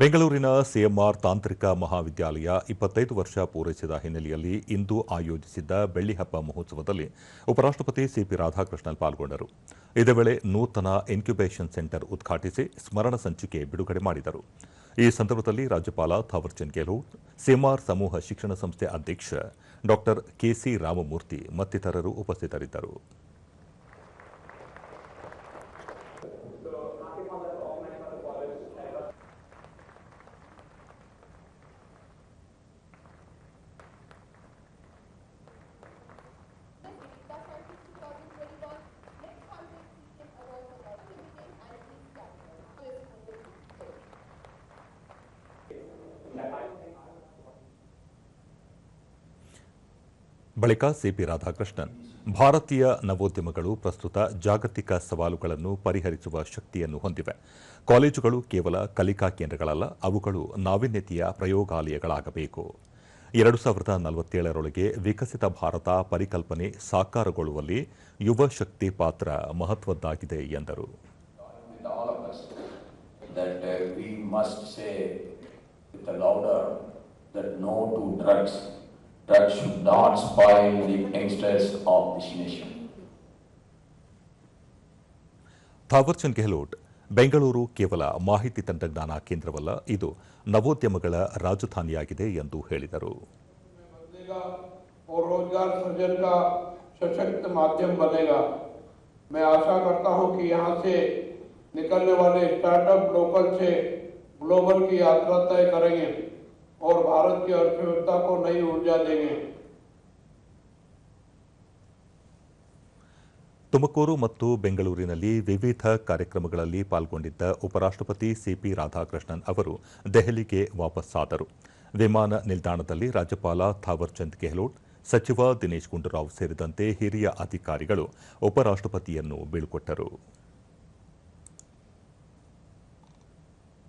ಬೆಂಗಳೂರಿನ ಸಿಎಂಆರ್ ತಾಂತ್ರಿಕ ಮಹಾವಿದ್ಯಾಲಯ ಇಪ್ಪತ್ತೈದು ವರ್ಷ ಪೂರೈಸಿದ ಹಿನ್ನೆಲೆಯಲ್ಲಿ ಇಂದು ಆಯೋಜಿಸಿದ್ದ ಬೆಳ್ಳಿಹಬ್ಬ ಮಹೋತ್ಸವದಲ್ಲಿ ಉಪರಾಷ್ಟಪತಿ ಸಿಪಿ ರಾಧಾಕೃಷ್ಣನ್ ಪಾಲ್ಗೊಂಡರು. ಇದೇ ವೇಳೆ ನೂತನ ಇನ್ಕ್ಯುಬೇಷನ್ ಸೆಂಟರ್ ಉದ್ಘಾಟಿಸಿ ಸ್ಮರಣ ಸಂಚಿಕೆ ಬಿಡುಗಡೆ ಮಾಡಿದರು. ಈ ಸಂದರ್ಭದಲ್ಲಿ ರಾಜ್ಯಪಾಲ ಥಾವರ್ಚಂದ್ ಗೆಹ್ಲೋಟ್ ಸಿಎಂಆರ್ ಸಮೂಹ ಶಿಕ್ಷಣ ಸಂಸ್ಥೆ ಅಧ್ಯಕ್ಷ ಡಾ ಕೆಸಿ ರಾಮಮೂರ್ತಿ ಮತ್ತಿತರರು ಉಪಸ್ಥಿತರಿದ್ದರು. ಬಳಿಕ ಸಿಪಿ ರಾಧಾಕೃಷ್ಣನ್, ಭಾರತೀಯ ನವೋದ್ಯಮಗಳು ಪ್ರಸ್ತುತ ಜಾಗತಿಕ ಸವಾಲುಗಳನ್ನು ಪರಿಹರಿಸುವ ಶಕ್ತಿಯನ್ನು ಹೊಂದಿವೆ. ಕಾಲೇಜುಗಳು ಕೇವಲ ಕಲಿಕಾ ಕೇಂದ್ರಗಳಲ್ಲ, ಅವುಗಳು ನಾವೀನ್ಯತೆಯ ಪ್ರಯೋಗಾಲಯಗಳಾಗಬೇಕು. ಎರಡು ಸಾವಿರದ ನಲವತ್ತೇಳರೊಳಗೆ ವಿಕಸಿತ ಭಾರತ ಪರಿಕಲ್ಪನೆ ಸಾಕಾರಗೊಳ್ಳುವಲ್ಲಿ ಯುವ ಶಕ್ತಿ ಪಾತ್ರ ಮಹತ್ವದ್ದಾಗಿದೆ ಎಂದರು. Uh. Drugs should not spoil the youngsters of this nation. Thawarchand Gehlot Bengaluru ಕೇವಲ ಮಾಹಿತಿ ತಂತ್ರಜ್ಞಾನ ಕೇಂದ್ರವಲ್ಲ ಇದು ನವೋದ್ಯಮಗಳ ರಾಜಧಾನಿಯಾಗಿದೆ ಎಂದು ಹೇಳಿದರು बदलेगा और रोजगार सृजन का सशक्त माध्यम बनेगा मैं आशा करता हूं कि यहां से निकलने वाले स्टार्टअप लोकल से ग्लोबल की यात्रा तय करेंगे और भारत की अर्थव्यवस्था को नई ऊर्जा देंगे ತುಮಕೂರು ಮತ್ತು ಬೆಂಗಳೂರಿನಲ್ಲಿ ವಿವಿಧ ಕಾರ್ಯಕ್ರಮಗಳಲ್ಲಿ ಪಾಲ್ಗೊಂಡಿದ್ದ ಉಪರಾಷ್ಟಪತಿ ಸಿಪಿ ರಾಧಾಕೃಷ್ಣನ್ ಅವರು ದೆಹಲಿಗೆ ವಾಪಸ್ಸಾದರು ವಿಮಾನ ನಿಲ್ದಾಣದಲ್ಲಿ ರಾಜ್ಯಪಾಲ ಥಾವರ್ಚಂದ್ ಗೆಹ್ಲೋಟ್ ಸಚಿವ ದಿನೇಶ್ ಗುಂಡೂರಾವ್ ಸೇರಿದಂತೆ ಹಿರಿಯ ಅಧಿಕಾರಿಗಳು ಉಪರಾಷ್ಟಪತಿಯನ್ನು ಬೀಳ್ಕೊಟ್ಟರು